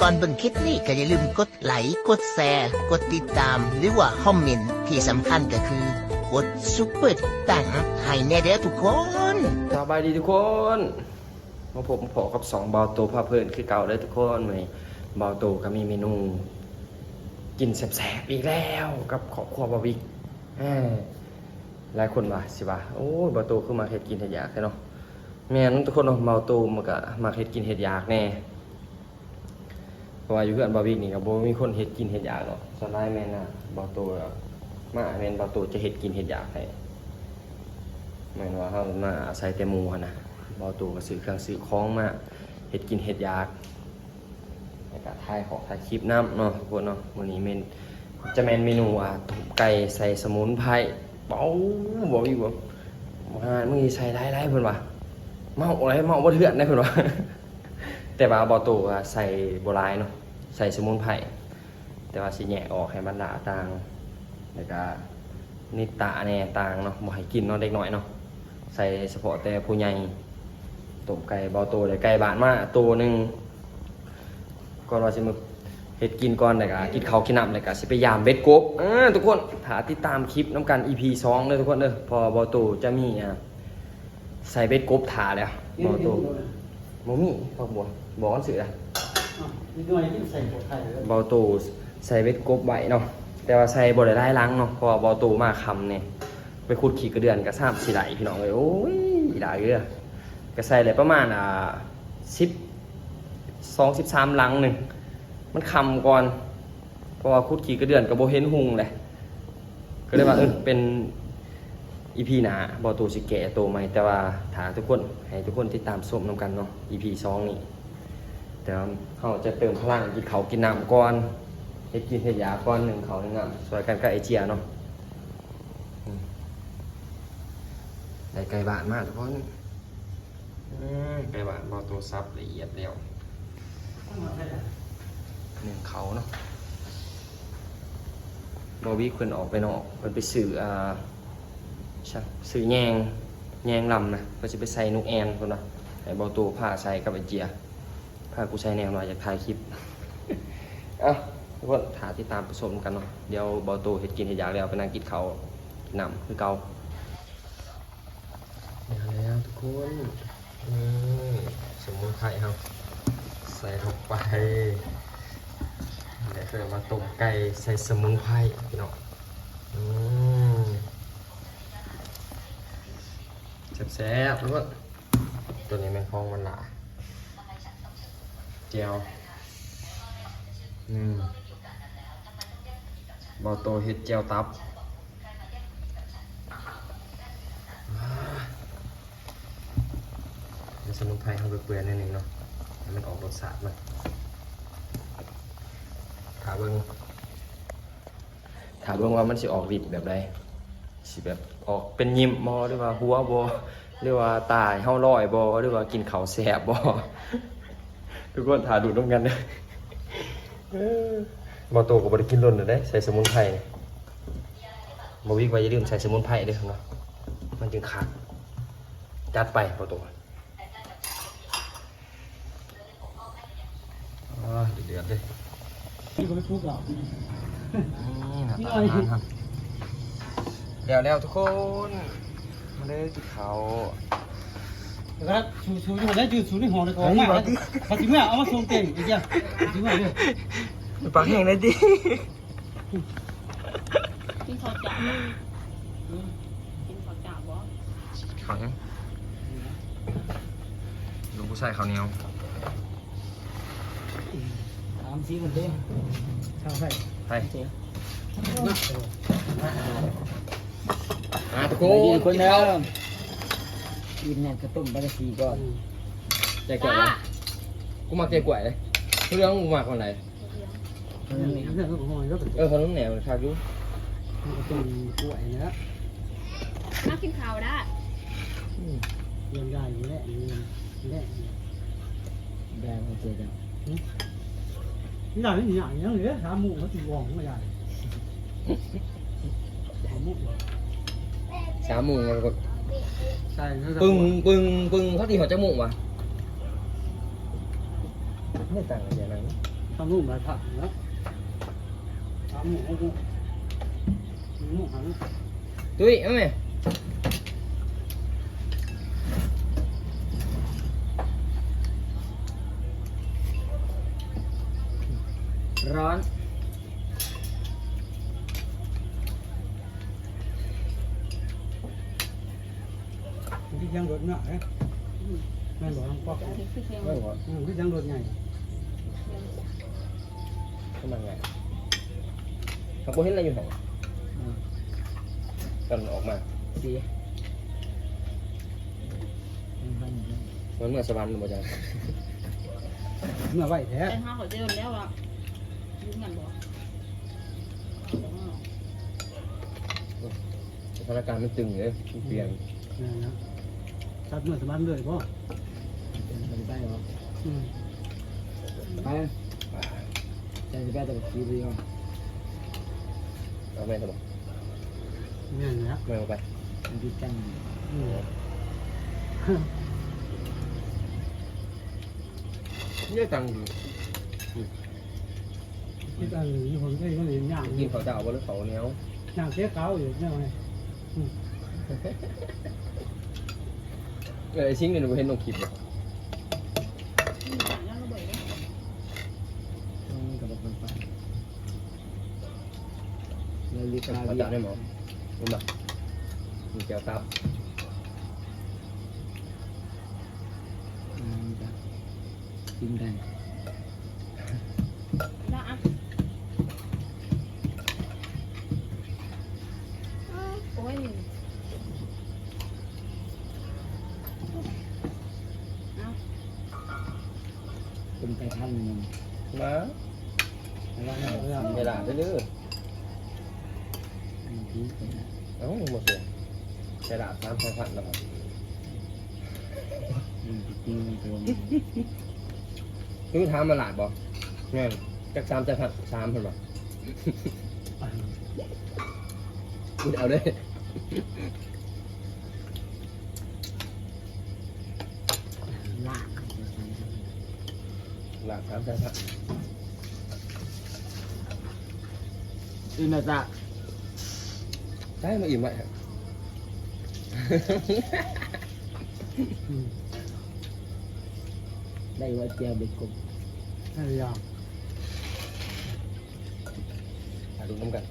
ก่อนเบิ่งคลิปนี้ก็อย่าลืมกดไลค์กดแชร์กดติดตาม หรือว่าคอมเมนต์ที่สำคัญก็คือกดซุปเปอร์ตังให้แน่เด้อทุกคนสบายดีทุกคนมาผมพอกับสองเบาโตพาเพลินคือเก่าเลยทุกคนวันนี้เบาโตก็มีเมนู กินแซ่บๆอีกแล้วกับขอบครัวบาวิกหลายคนว่าสิว่าโอ้ยเบาโตคือมาเฮ็ดกินเฮ็ดยากแท้เนาะแม่นทุกคนเนาะเบาโตมันก็มาเฮ็ดกินเฮ็ดยากแน่ เพราะว่าอยู่เพื่อนบาวิกนี่ก็บ่มีคนเฮ็ดกินเฮ็ดอยากเนาะส่วนหลายแม่นน่ะเบาโตก็มาแม่นเบาโตจะเฮ็ดกินเฮ็ดอยากให้หมายว่าเขามาอาศัยแต่หมูหั้นนะบอตูก็ซื้อเครื่องซื้อของมาเห็ดกินเห็ดยากแล้วก็ถ่ายของถ่ายคลิปน้ำเนาะทุกคนเนาะวันนี้เมนจะเมนเมนูอะต้มไก่ใส่สมุนไพรเป้าบอกอีกว่ามามึงสิใส่ได้ไรเพิ่นว่าเมาอะไรเมาบ่เถื่อนได้เพิ่นว่า แต่ว่าบอตูอะใส่โบราณเนาะใส่สมุนไพรแต่ว่าสิแยกออกให้มันหละต่างแล้วก็นิตะแน่ต่างเนาะบ่ให้กินเนาะเด็กน้อยเนาะใส่เฉพาะแต่ผู้ใหญ่ต้มไก่บาโตเลยไก่บานมาตัวหนึ่งก่อนว่าสิมาเฮ็ดกินก่อนแล้วก็กินเขากินน้ำแล้วก็สิไปยามเบ็ดกบเออทุกคนถ้าติดตามคลิปน้ำกัน EP 2เด้อทุกคนเด้อพอบาโตจะมีอะใส่เบ็ดกบถาแล้วบาโต บ่มีพ่อบัวบอกกันสื่ออะนี่ด้วยที่ใส่หัวไข่เลยเบาตูใส่เบ็ดกบไว้เนาะแต่ว่าใส่บ่ได้ได้ล้างเนาะเพราะว่าเบาตูมาคำเนี่ยไปขุดขี้กระเดือนก็ซ้ำสิไหลพี่น้องเลยโอ้ยหลายเด้อก็ใส่เลยประมาณอ่าสิบสองสิบสามลังหนึ่งมันคำก่อนเพราะว่าขุดขี้กระเดือนกับโบเห็นหุงเลยก็เลยว่าเออเป็น อีพีหนาเบาตูสิแก่โตวใหม่แต่ว่าถาทุกคนให้ทุกคนติดตามส้มนำกันเนาะอีพีสองนี่เดี๋ยวเขาจะเติมพลังกินเขาวกินน้ำก่อนเฮ็ดกินเฮ็ดยาก่อนหนึ่งเขาวหนึ่งน้ำสวยกันกับไอเจียเนาะอืมได้ไก่บานมากทุกคนอืมไก่บานบอตัวซับละเอียดแล้วหนึ่งเขาเนาะบอวิเพิ่นออกไปนอกเพิ่นไปสื่ออ่า ช่างสื่อแยงแยงลำนะเพิ่นจะไปใส่นุกแอนเพิ่นว่าให้บอตัวผ้าใส่กับไอเจียพากูใช้แนวหน่อยอยากถ่ายคลิปเอ้าทุกคนถาที่ตามประสมกันเนาะเดี๋ยวบาตูเห็ดกินเห็ดอยากแล้วไปนั่งกินเขากินน้ำคือเก่าเดี๋ยแล้วทุกคนนี่สมุนไพรครับใส่ลงไปเดี๋ยวเรามาต้มไก่ใส่สมุนไพรพี่น้องอืม แซ่บๆทุกคนตัวนี้แมงคองมันหนาเจียวอืมบอโตเฮ็ดเจียวตับว้าเดี๋ยวสมุนไพรเขาไปเปื่อยๆนิดนึงเนาะมันออกรสชาติมันถาเบิงถาเบิงว่ามันสิออกฤทธิ์แบบใด สิแบบออกเป็นยิ้มบ่หรือว่าหัวบ่หรือว่าตายเฮาลอยบ่หรือว่ากินข้าวแซ่บบ่ทุกคนถ่าดูดร่วมกันนะมาโตกับบริกินล้นเลยได้ใส่สมุนไพรเนี่ยมาวิกไว้อย่าลืมใส่สมุนไพรเด้วยเนาะมันจึงขาดจัดไปมาโตอ่าเดือดๆเลยนี่ก็ไม่ทุกหรอกนี่หน้าตาอาหารครับ เดี๋ยวแล้วทุกคน มาเลยกินข้าวแล้วชูชูที่มันได้จูชูที่หอในกองมากปฏิมาเอามาส่งเต็มอีกอย่างปฏิมาเนี่ยปากแห้งเลยดิกินข้าวจ๋ากินข้าวจ๋าบ่ขังลูกผู้ชายข้าวเหนียวถามซีมันเด้าวไทยไปเจ๊มาทุกโอ้คนยคนเดิมกินเนี่ยกระต้มบาสีก่อนใจกล้วยนะกูมักใจกล้วยเลยเรื่องกูมักคนไหนเนี่ยเนี่ยก็หอยก็เป็นเออขนมเหนียวชาจูกระต้มกล้วยนะน่ากินข้าวได้เรียนได้อยู่แล้วเรียนได้แบงเจอจังนี่ได้ไม่หนีอย่างเงี้ยเลยถามหมูเขาตีวองไม่ได้ ถามหมูสามโมงแล้วก็ใช่ปึ้งปึ้งปึ้งเขาตีหัวจมูกว่ะไม่ต่างกันอย่างนั้นทำลูกหลายผักนะทำหมูหมูหมูหันตุ้ยเอาไหมร้อนที่ยังรถเนี่ยแม่บอกน้องป๊อกอันนี้คือแค่ไม่หรอที่ยังรถใหญ่ทำไมไงเขาบอกเห็นอะไรอยู่ไหนตอนออกมาดีมันเมื่อสวรรค์หมดจังเมื่อไหวแท้แต่ถ้าเขาเดินแล้วอะยุ่งกันบ่สถานการณ์มันตึงเลยมันเปลี่ยน นี่นะชัดเมื่อสมันเลยพ่อเป็นไปได้หรออืมไปใจจะแก้แต่คิวดีก่อนเอาแม่ทำไมนี่นะแม่เอาไปมันดีจังอืมเยอะจังอยู่คิดอันนี้ผมก็ยังเห็นย่างกินเขาจะเอาบนเขาเนี้ยย่างเจ๊เก้าอยู่เนี่ยไง เออไอ้ชิ้นเนี่ยหนูเห็นลงคลิปเลยแล้วเราบ่อยเลยกับคนไปแล้วลิเขากาจะเบียได้หมอรู้ป่ะมีแก้วตับกินได้ นะอะโอ้ย เป็นไปท่านมัน มา แล้วก็ เรื่อง เวลาเรื่อย ดีไปนะ ๆเอ้าหมดเลยเวลาสามพันพันแล้วครับ จริงมันตัว คือถามมาหลาดบ่แม่นจักสามจักพันสามพันบ่พูดเอาเลยลากหลาดสามจักพันอื่นนะจ๊ะได้มาอิ่มไหมครับอืม ได้ว่าเจียวเด็กกบให้ยาวถ่ายรูปน้ำกัน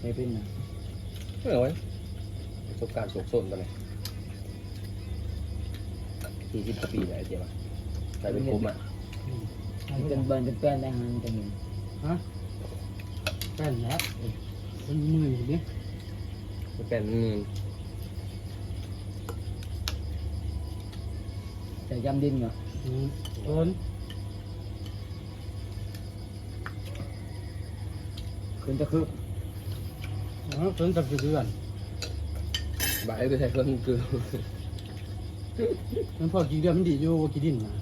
ไม่เป็นนะไม่เอาไว้ประสบการณ์โศกโซนตอนนี้สี่สิบกว่าปีแล้วไอ้เจ๊มาไปเป็นคุ้มอะอืมเป็นเบิร์นเป็นแป้นได้หันจะเห็นฮะแป้นแล้วเป็นมืออย่างนี้มันเป็นอืม แต่ยำดินเหรออืมต้นคุณจะคืออ๋อต้นตับเดือนบายไปใช้คนคือมันพอกี่เดือนมันดีอยู่กี่ดินนะ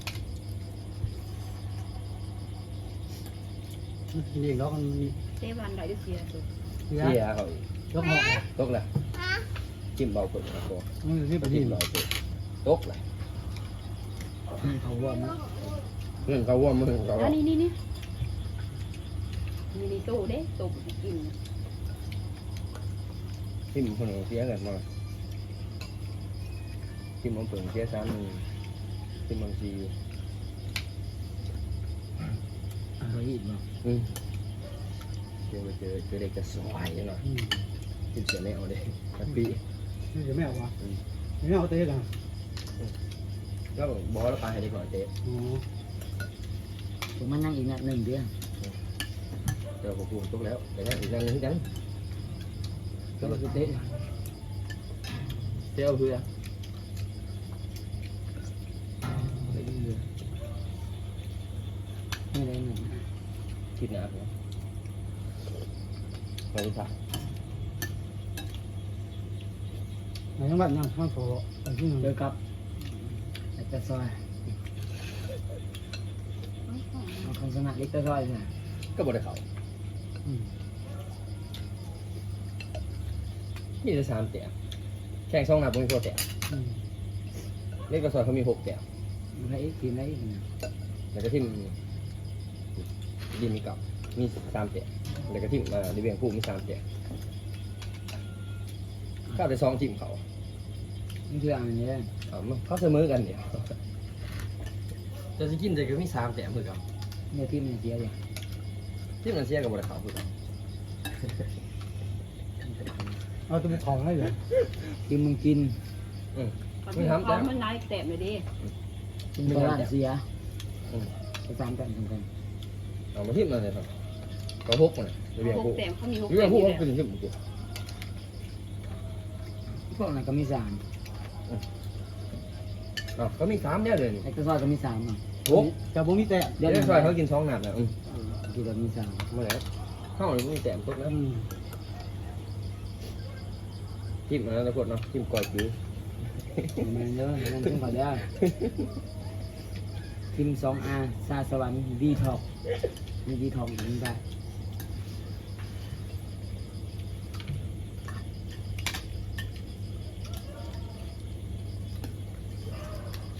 มันกินเองแล้วมันมีเทวันได้ด้วยเสียสุดเนื้อเสียเขายกหอกเลยตกเลยจิ้มเบาคนครับตัวมันเรียกไปดิจิ้นมเบาคนตกเลย เขาว่านะเรื่องเขาว่ามือเขาอัว่านนี้นี่นี่มีในตู้เด้ตู้กินจิ้มคนหนึ่งเสียกันมาจิ้มมันเปิดเสียสามหนึ่งจิ้มบางทีอะไรอีกเนาะอืมเจอเจอเจอเด็กจะสวยหน่อยอืมจิ้มเสียไม่เอาเลยกะปิ นี่จะไม่เอาวะไม่เอาเตะกัน แล้วบอกว่าเราไปให้ดีกว่าเจ๊อ๋อผมมานั่งอีกนัดหนึ่งเดียวเดี๋ยวผมพูดตกแล้วแต่นั่นอีกนั่นนึงจังก็คือเต๊ะเจ๊เอาเพื่อไม่ได้เลยไม่ได้หนึ่งคิดหนาผมไม่รู้จักในจังหวัดยังข้างโถแต่ที่หนึ่งเจอกับ แต่ซอยเอาคำสนะเล็กแต่ซอยเนี่ยก็บ่ได้เขาอืมมีแต่สามแต้มแข่งช่องหน้าผมมีหกแต้มอืมเล่นกระสอยเขามีหกแต้มอะไรอีกทีมอะไรอีกเนี่ยแล้วก็ที่ดีมีกับมีสามเจ็ดเดี๋ยวก็ทิมมาในเวียงผู้มีสามเจ็ดก็เอาไปซองทิมเขา นี่คืออันนี้เอามาเขาเสมอกันเดี๋ยวจะจะกินจะก็มีสามแต้มคือกันเนี่ยที่มันเสียเลยทิมมันเสียกับบริเขาคือกันเอาตัวมันของให้เลยที่มึงกินอืมเขาเป็นของมันนายแต้มเลยดิกินตลาดเสียอืมไปสามแต้มสำคัญเอามาทิมมาเลยครับก็หกมาในเวียงหกผู้แต้มเขามีหกเวียแต้งมผู้อยู่เขาแล้วเป็นทิมกูพวกนั้นก็มีสาม อ๋อเขามีสามเนี่ยเลยนี่ไอ้กระสอบก็มีสามอะหกจะบ่มีแต่เดี๋ยวซอยเขากินสองหนัดนะอืมกินแบบมีสามมาแล้วเข้าเลยมีแต้มตกนะอืมทิมมาแล้วทุกคนเนาะทิมก่อยจิ๋วมันเยอะมันต้องขอได้กินสองอาซาสวรรค์ดีท็อกมีดีท็อกถึงได้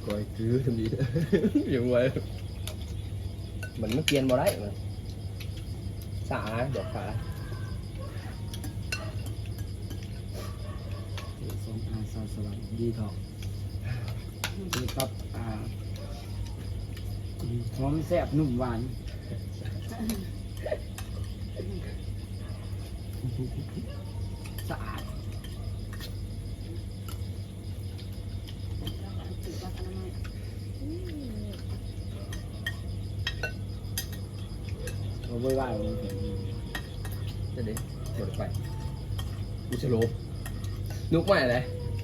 ก่อยจิ๋วทำดีอย่างไวมันไม่เกียนบ่ได้มันสาดอกขาสองอาซาสวรรค์ดีทอกดีครับอ่าหอมแซ่บนุ่มหวานสะอาด ถือว่าอนามัย เราไม่ว่าเราเห็นจะเด็หมดไปกูจะโลบนุกใหม่เลย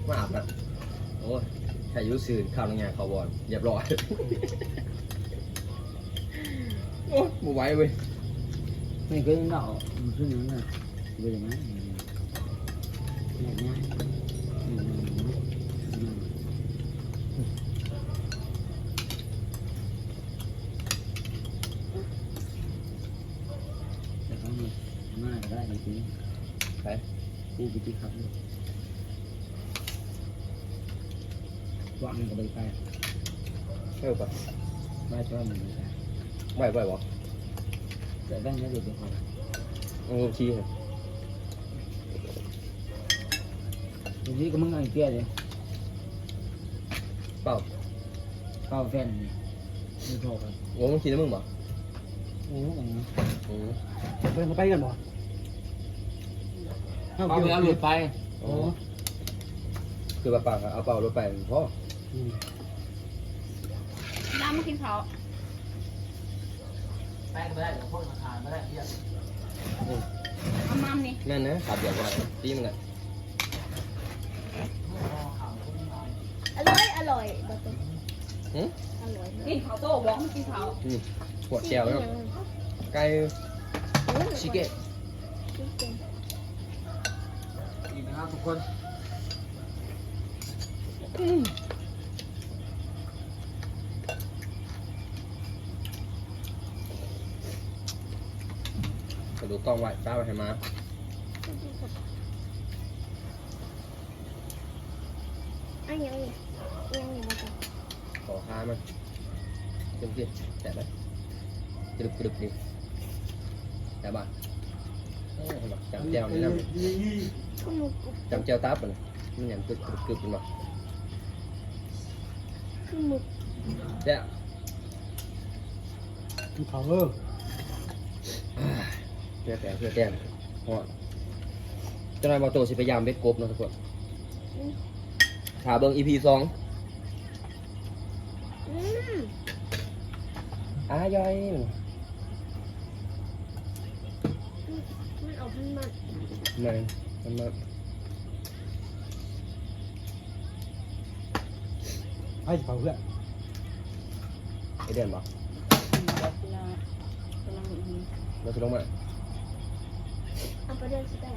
มาอาบน้ำโอ้ยใครอยุ่สื่นข้าวในงานเขาวบอลเรียบร้อยโอ้ยมูไหวเว้ยไม่เคยเห็นดอกมันขึ้นอย่างนั้นเลยเป็นอย่างนั้นอย่างนี้แต่เขาเนี่ยมา ได้จริงไปๆกูไปที่ครับวางกับใบไปเออปะใบช่อมันไปไหวไหวบอกแต่แบ่งให้เด็กเด็กเขาโอ้ชี้เลยทีนี้ก็มึงไอ้เกี้ยเลยเปล่าเข้าแฟนนี่ไม่พอกันโอ้มึงชี้แล้วมึงบอกโอ้โหอืมเพิ่นเขาไปกันบ่ เอาไปเอาหลุดไปอ๋อคือว่าเปล่าเอาเปล่ารถไปพ่ออืมน้ำมากินเขาวไปก็ได้เดี๋ยวพวกมาทานไม่ได้เยอะเอามัมนี่นั่นนะขับเดี๋ยวก่อนตีมันแหละอร่อย อร่อยบะตุหืมอร่อยกินเขาวโต้บอกให้กินเขาวนี่ขวดแก้วแล้วไก่ชิเกะอีก นะครับทุกคนกระดูกกล้องไหวป้าไปให้มาอันยังยังอยังบะตุขอค้ามันเต็มที่แต่ไหมกรึบกรึบดิแต่บ้าเอ้ยบอก จำแจวนี่นะก็มุกจำแจวตับมันมันอย่างกรึบกรึบกรึบมันบอกคือมุกแจ๊ะเขาเออเพื่อแต่เพื่อแต้มเพราะเจ้านายบอโตสิพยายามเบ็ดกบเนาะทุกคนขาเบิ้ง EP สองอืมอ้ายอย มันออกมันมันนั่นมันมาให้เผาเพื่อนไอเดือนบอกเวลากำลังอย่างนี้เราจะลงมาเอาไปเดินสิได้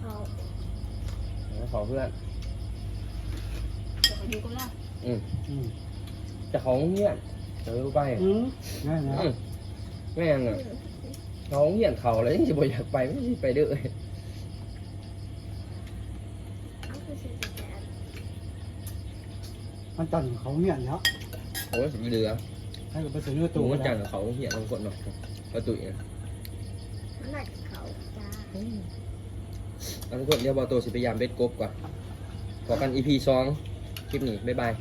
เขาแล้วขอเพื่อนเดี๋ยวเขาอยู่กันละอืมอืมจะของเงี้ยเออไปอืมนั่นนะ อืม แม่งอะเขาเงี้ยเขาเลยจะบ่อยากไปไม่ใช่ไปเด้อเอาคือสิแต่มันตันเขาเนี่ยเนาะโอ้ยสิเหลืออให้กับไปเสนอตูตัวมันจัได้งกับเขาเหี้ยทั้งคนเนาะประตูเนี่ยมันหนักเขาจ้าเอาทุกคนเดี๋ยวบอโตสิพยายามเบ็ดกบก่อนพอกัน EP สองคลิปนี้บ๊ายบาย